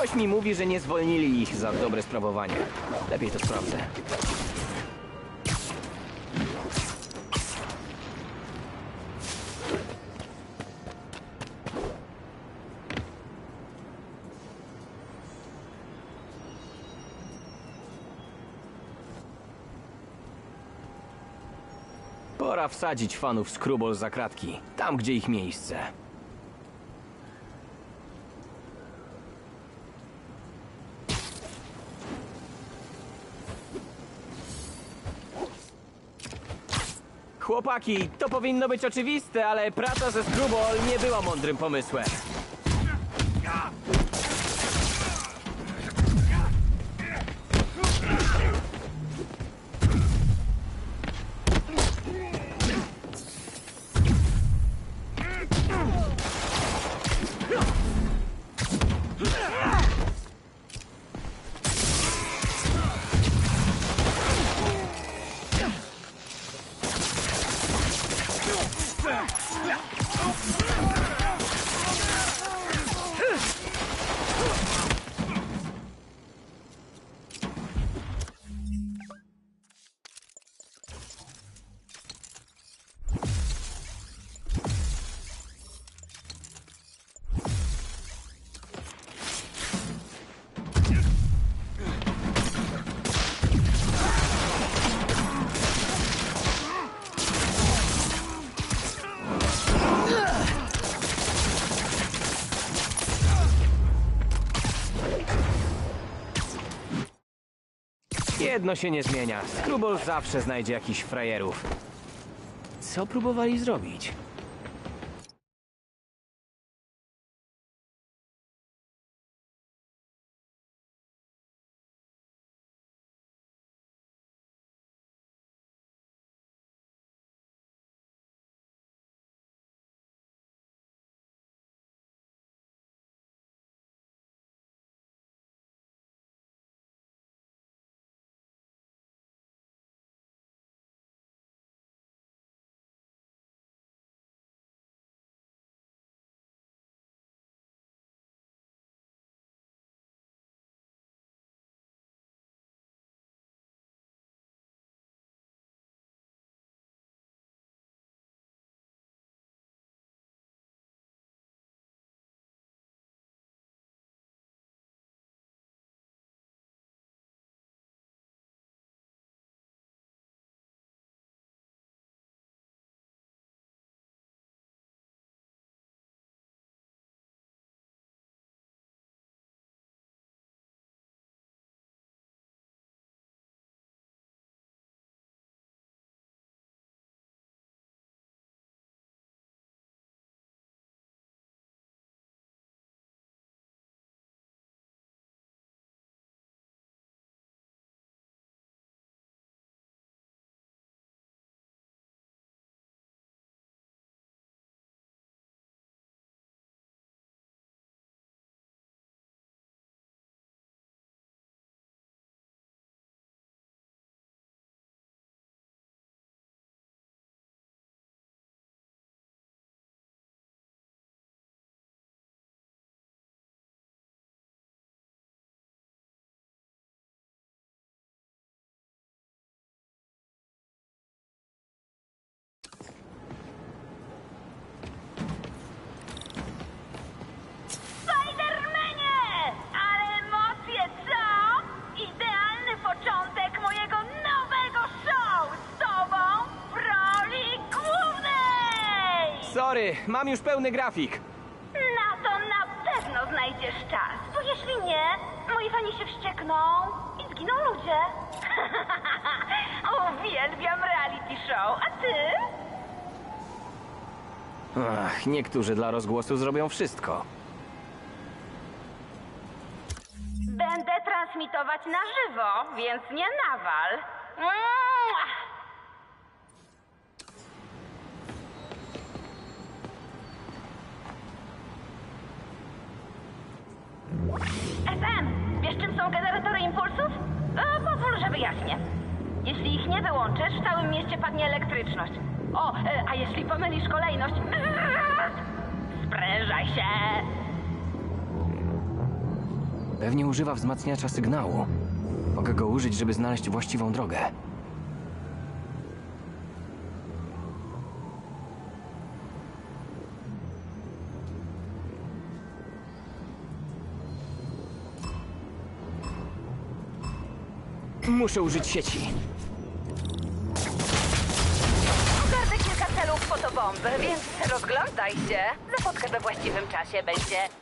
Coś mi mówi, że nie zwolnili ich za dobre sprawowanie. Lepiej to sprawdzę. Pora wsadzić fanów Skrubol za kratki, tam gdzie ich miejsce. Chłopaki, to powinno być oczywiste, ale praca ze Skrubol nie była mądrym pomysłem. Jedno się nie zmienia. Skrubol zawsze znajdzie jakichś frajerów. Co próbowali zrobić? Sorry, mam już pełny grafik. Na to na pewno znajdziesz czas, bo jeśli nie, moi fani się wściekną i zginą ludzie. Uwielbiam reality show, a ty? Ach, niektórzy dla rozgłosu zrobią wszystko. Będę transmitować na żywo, więc nie nawal. Mua! Używa wzmacniacza sygnału. Mogę go użyć, żeby znaleźć właściwą drogę. Muszę użyć sieci. Ogarnę kilka celów fotobomby, więc rozglądaj się. Zapotkę we właściwym czasie będzie...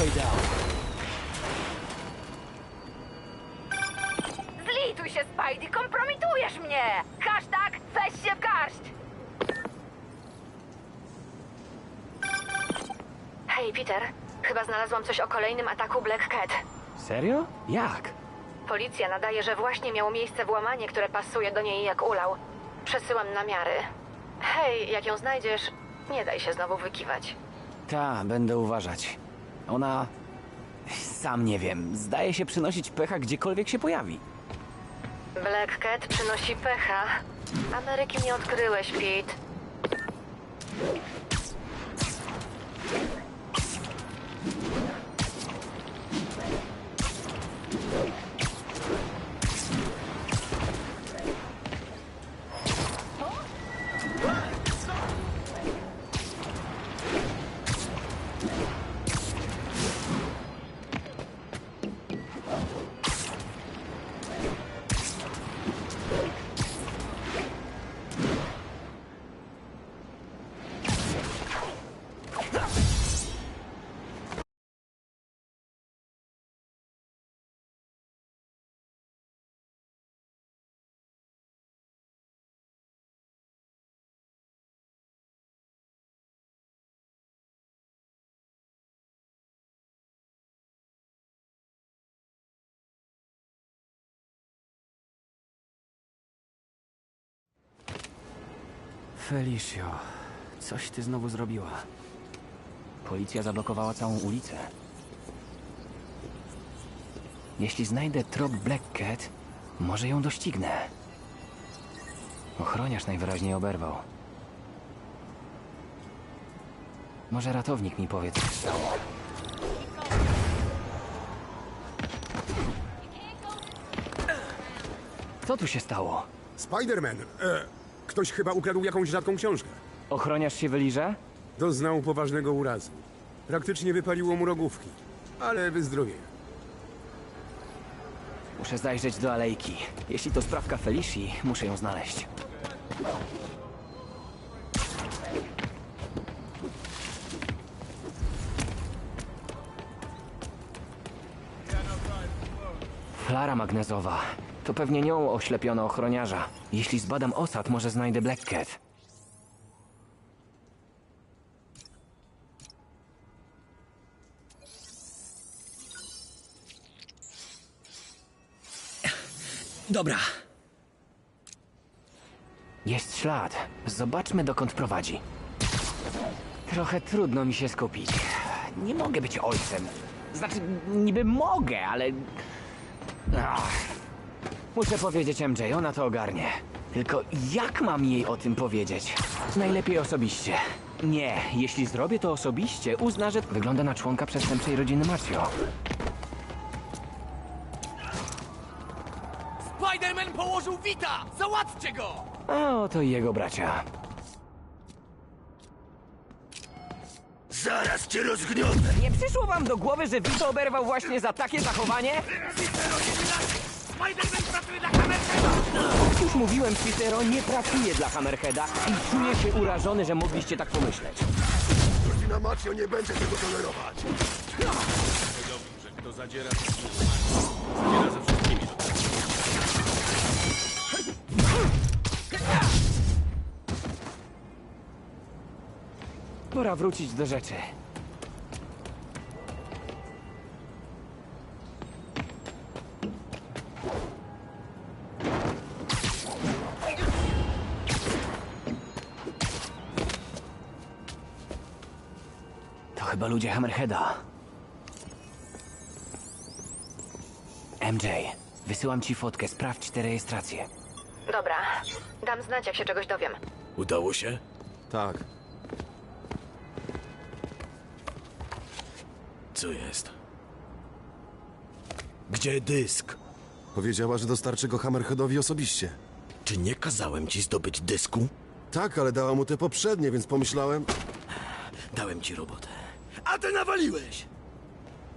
Blisko ideału. Zlituj się, Spidey, kompromitujesz mnie! Hashtag weź się w garść! Hej, Peter. Chyba znalazłam coś o kolejnym ataku Black Cat. Serio? Jak? Policja nadaje, że właśnie miało miejsce włamanie, które pasuje do niej jak ulał. Przesyłam namiary. Hej, jak ją znajdziesz, nie daj się znowu wykiwać. Ta, będę uważać. Ona... Sam nie wiem. Zdaje się przynosić pecha gdziekolwiek się pojawi. Black Cat przynosi pecha. Ameryki nie odkryłeś, Pete. Felicio, coś ty znowu zrobiła. Policja zablokowała całą ulicę. Jeśli znajdę trop Black Cat, może ją doścignę. Ochroniarz najwyraźniej oberwał. Może ratownik mi powie, co się stało. Co tu się stało? Spider-Man! E, ktoś chyba ukradł jakąś rzadką książkę. Ochroniarz się wyliże? Doznał poważnego urazu. Praktycznie wypaliło mu rogówki, ale wyzdrowieje. Muszę zajrzeć do alejki. Jeśli to sprawka Felici, muszę ją znaleźć. Flara magnezowa. To pewnie nią oślepiono ochroniarza. Jeśli zbadam osad, może znajdę Black Cat. Dobra, Jest ślad. Zobaczmy, dokąd prowadzi. Trochę trudno mi się skupić. Nie mogę być ojcem. Znaczy, niby mogę, ale. Ach. Muszę powiedzieć MJ, ona to ogarnie. Tylko jak mam jej o tym powiedzieć? Najlepiej osobiście. Nie, jeśli zrobię to osobiście, uzna, że wygląda na członka przestępczej rodziny Marcio. Spider-Man położył Wita! Załatwcie go! A oto i jego bracia. Zaraz cię rozgniotę! Nie przyszło wam do głowy, że Vito oberwał właśnie za takie zachowanie? Spider-Man! Już mówiłem, Cicero nie pracuje dla Hammerheada i czuję się urażony, że mogliście tak pomyśleć. Rodzina Macio nie będzie tego tolerować! Powiedziałbym, że kto zadziera wszystkimi, zadziera ze wszystkimi. Pora wrócić do rzeczy. Chyba ludzie Hammerheada. MJ, wysyłam ci fotkę, sprawdź tę rejestrację. Dobra, dam znać, jak się czegoś dowiem. Udało się? Tak. Co jest? Gdzie dysk? Powiedziała, że dostarczy go Hammerheadowi osobiście. Czy nie kazałem ci zdobyć dysku? Tak, ale dała mu te poprzednie, więc pomyślałem... Dałem ci robotę. A ty nawaliłeś!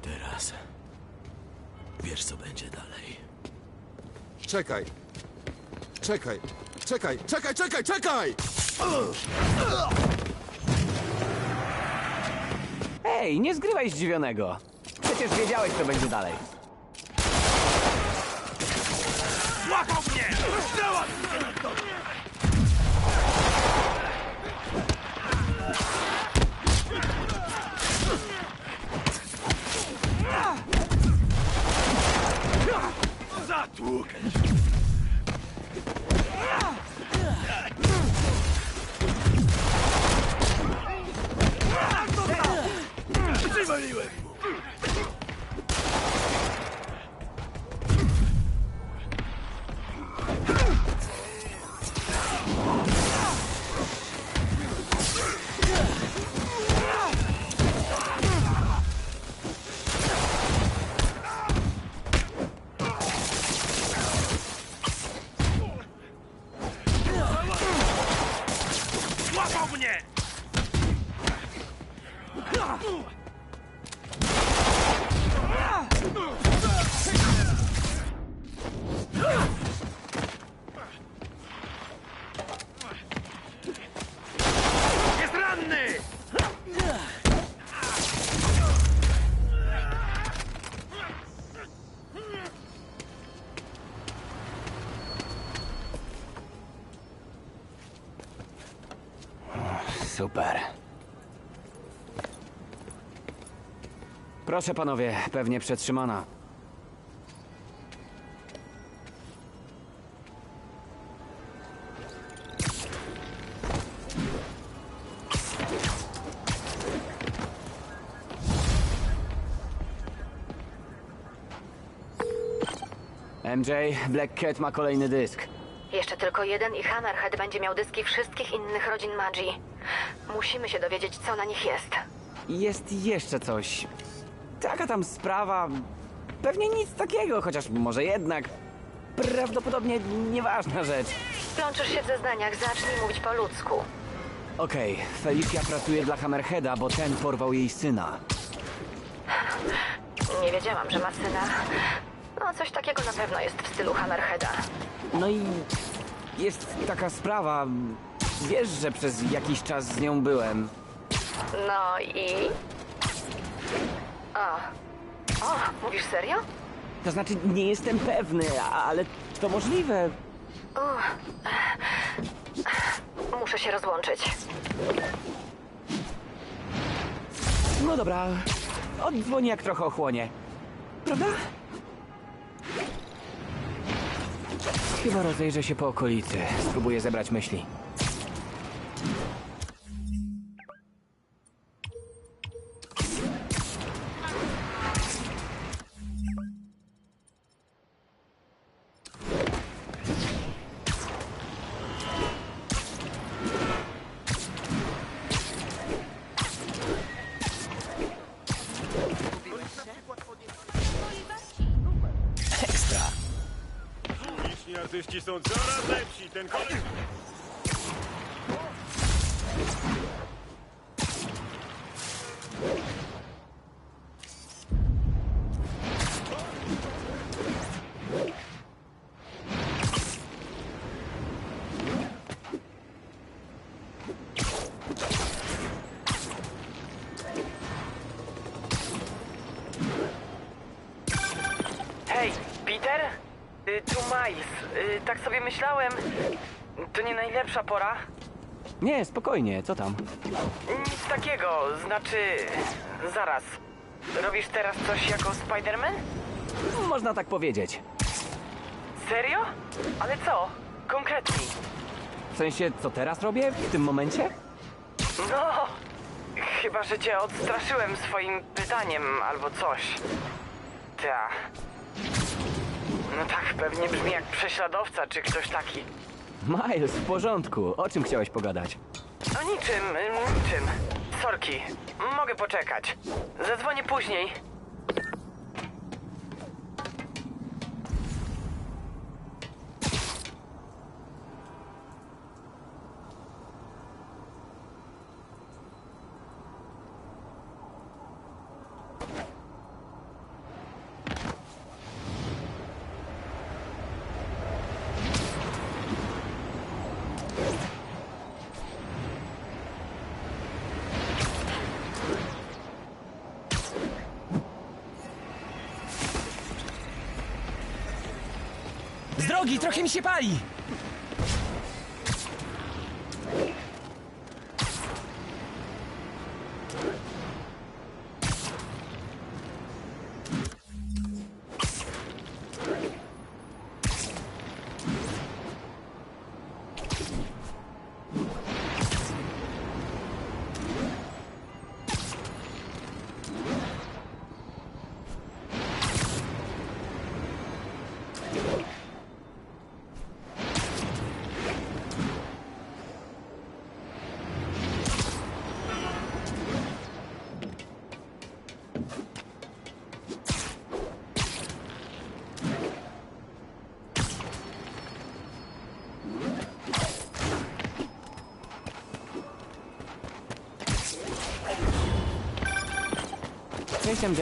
Teraz... Wiesz, co będzie dalej. Czekaj. Czekaj. Czekaj, czekaj, czekaj, czekaj! Ej, nie zgrywaj zdziwionego. Przecież wiedziałeś, co będzie dalej. Złapał mnie! Załatw! Anyway. Proszę panowie, pewnie przetrzymana. MJ, Black Cat ma kolejny dysk. Jeszcze tylko jeden i Hammerhead będzie miał dyski wszystkich innych rodzin Magii. Musimy się dowiedzieć, co na nich jest. Jest jeszcze coś. Taka tam sprawa. Pewnie nic takiego, chociaż może jednak. Prawdopodobnie nieważna rzecz. Plączysz się w zeznaniach, zacznij mówić po ludzku. Okej, Felicia pracuje dla Hammerheada, bo ten porwał jej syna. Nie wiedziałam, że ma syna. No, coś takiego na pewno jest w stylu Hammerheada. No i jest taka sprawa. Wiesz, że przez jakiś czas z nią byłem. No i... O. O, mówisz serio? To znaczy, nie jestem pewny, a- ale to możliwe. Muszę się rozłączyć. No dobra, oddzwoni jak trochę ochłonie. Prawda? Chyba rozejrzę się po okolicy. Spróbuję zebrać myśli. Kultyści są coraz lepsi. Ten koleś... nie najlepsza pora. Nie, spokojnie, co tam? Nic takiego, znaczy... Zaraz. Robisz teraz coś jako Spider-Man? Można tak powiedzieć. Serio? Ale co? Konkretniej. W sensie, co teraz robię w tym momencie? No... Chyba, że cię odstraszyłem swoim pytaniem albo coś. Ta. No tak, pewnie brzmi jak prześladowca czy ktoś taki. Miles, w porządku. O czym chciałeś pogadać? O niczym, niczym. Sorki, mogę poczekać. Zadzwonię później. Z drogi, trochę mi się pali! MJ.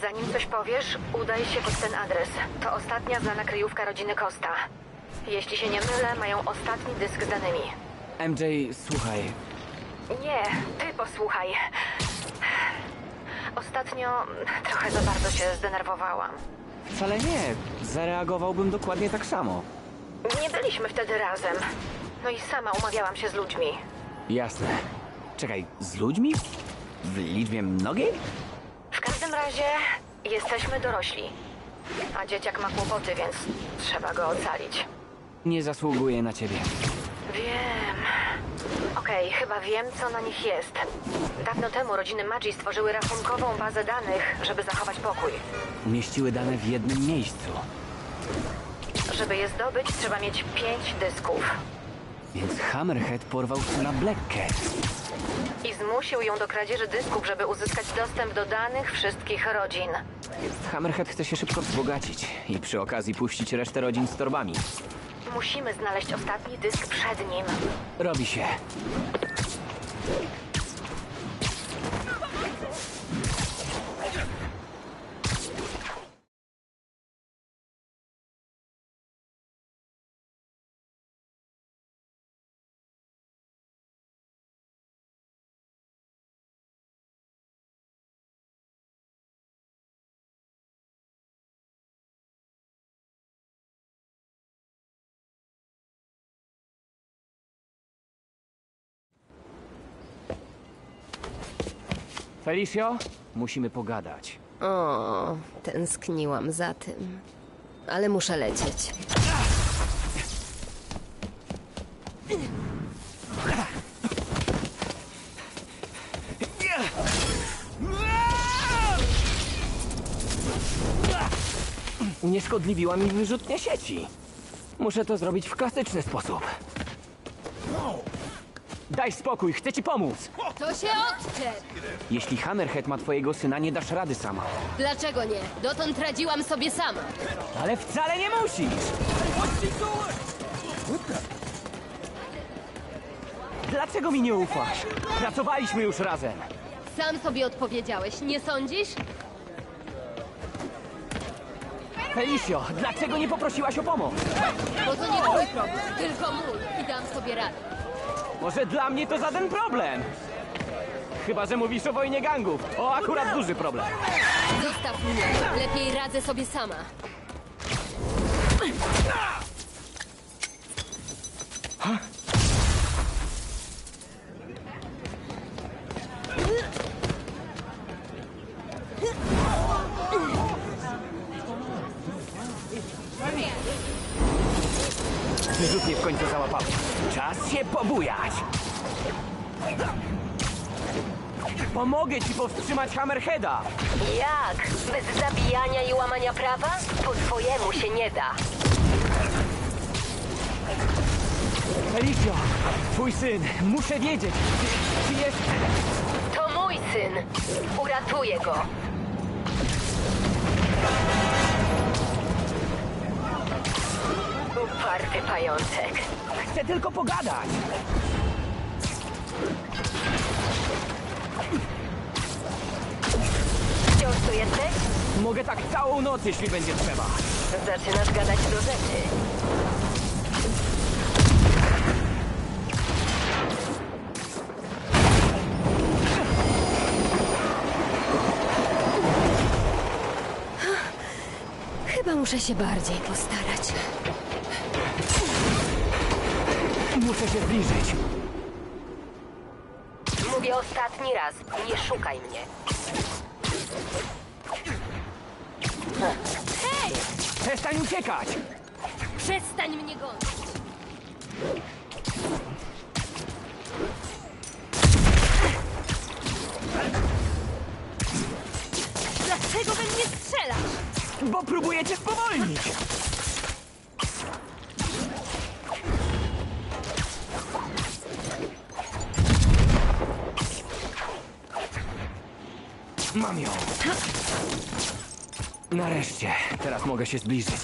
Zanim coś powiesz, udaj się pod ten adres. To ostatnia znana kryjówka rodziny Costa. Jeśli się nie mylę, mają ostatni dysk z danymi. MJ, słuchaj. Nie, ty posłuchaj. Ostatnio trochę za bardzo się zdenerwowałam. Wcale nie. Zareagowałbym dokładnie tak samo. Nie byliśmy wtedy razem. No i sama umawiałam się z ludźmi. Jasne. Czekaj, z ludźmi? W liczbie mnogiej? Razie jesteśmy dorośli. A dzieciak ma kłopoty, więc trzeba go ocalić. Nie zasługuje na ciebie. Wiem. Okej, chyba wiem, co na nich jest. Dawno temu rodziny Magi stworzyły rachunkową bazę danych, żeby zachować pokój. Umieściły dane w jednym miejscu. Żeby je zdobyć, trzeba mieć pięć dysków. Więc Hammerhead porwał na Black Cat. I zmusił ją do kradzieży dysków, żeby uzyskać dostęp do danych wszystkich rodzin. Hammerhead chce się szybko wzbogacić i przy okazji puścić resztę rodzin z torbami. Musimy znaleźć ostatni dysk przed nim. Robi się. Felicio, musimy pogadać. O, tęskniłam za tym. Ale muszę lecieć. Unieszkodliwiła mi wyrzutnia sieci. Muszę to zrobić w klasyczny sposób. Daj spokój, chcę ci pomóc. To się odczep! Jeśli Hammerhead ma twojego syna, nie dasz rady sama. Dlaczego nie? Dotąd radziłam sobie sama. Ale wcale nie musisz! Dlaczego mi nie ufasz? Pracowaliśmy już razem. Sam sobie odpowiedziałeś, nie sądzisz? Felicio, dlaczego nie poprosiłaś o pomoc? Bo to nie twój problem, tylko mój i dam sobie radę. Może dla mnie to żaden problem. Chyba, że mówisz o wojnie gangów. O, akurat duży problem. Zostaw mnie, lepiej radzę sobie sama. Rzut mnie w końcu załapał. Czas się pobujać. Pomogę ci powstrzymać Hammerheada. Jak? Bez zabijania i łamania prawa? Po twojemu się nie da. Felicio, twój syn, muszę wiedzieć, czy, czy jest... To mój syn. Uratuję go. Uparty pajączek. Chcę tylko pogadać. Wciąż tu jesteś? Mogę tak całą noc, jeśli będzie trzeba. Zaczynasz gadać do rzeczy. Chyba muszę się bardziej postarać. Muszę się zbliżyć. Mówię ostatni raz. Nie szukaj mnie. Hej! Przestań uciekać! Przestań mnie gonić! Dlaczego we mnie strzelasz? Bo próbuję cię spowolnić! Mam ją. Nareszcie, teraz mogę się zbliżyć.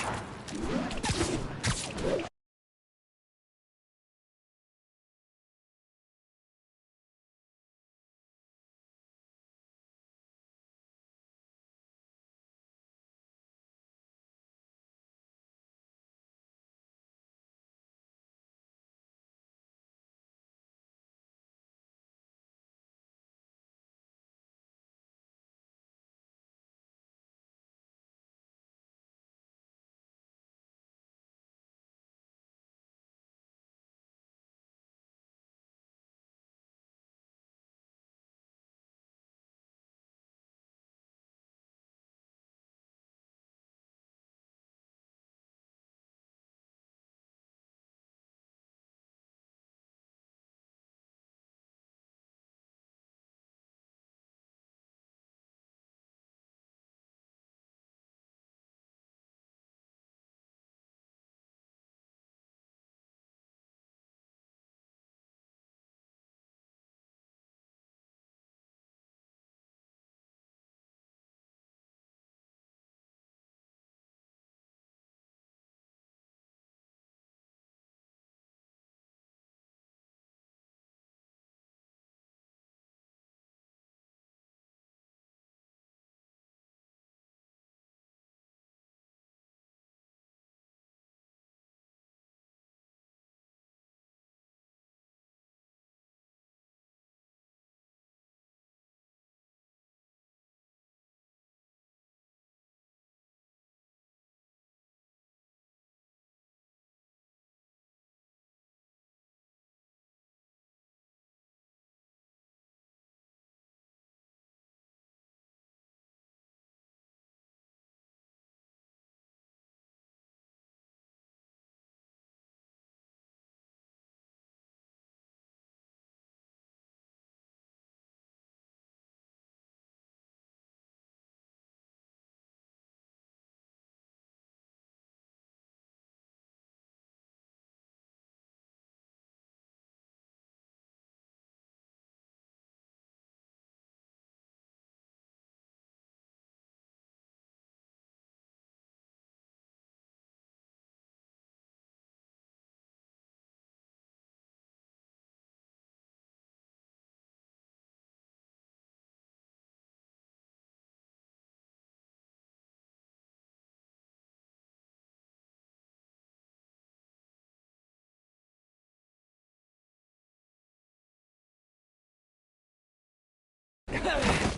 Ha ha ha!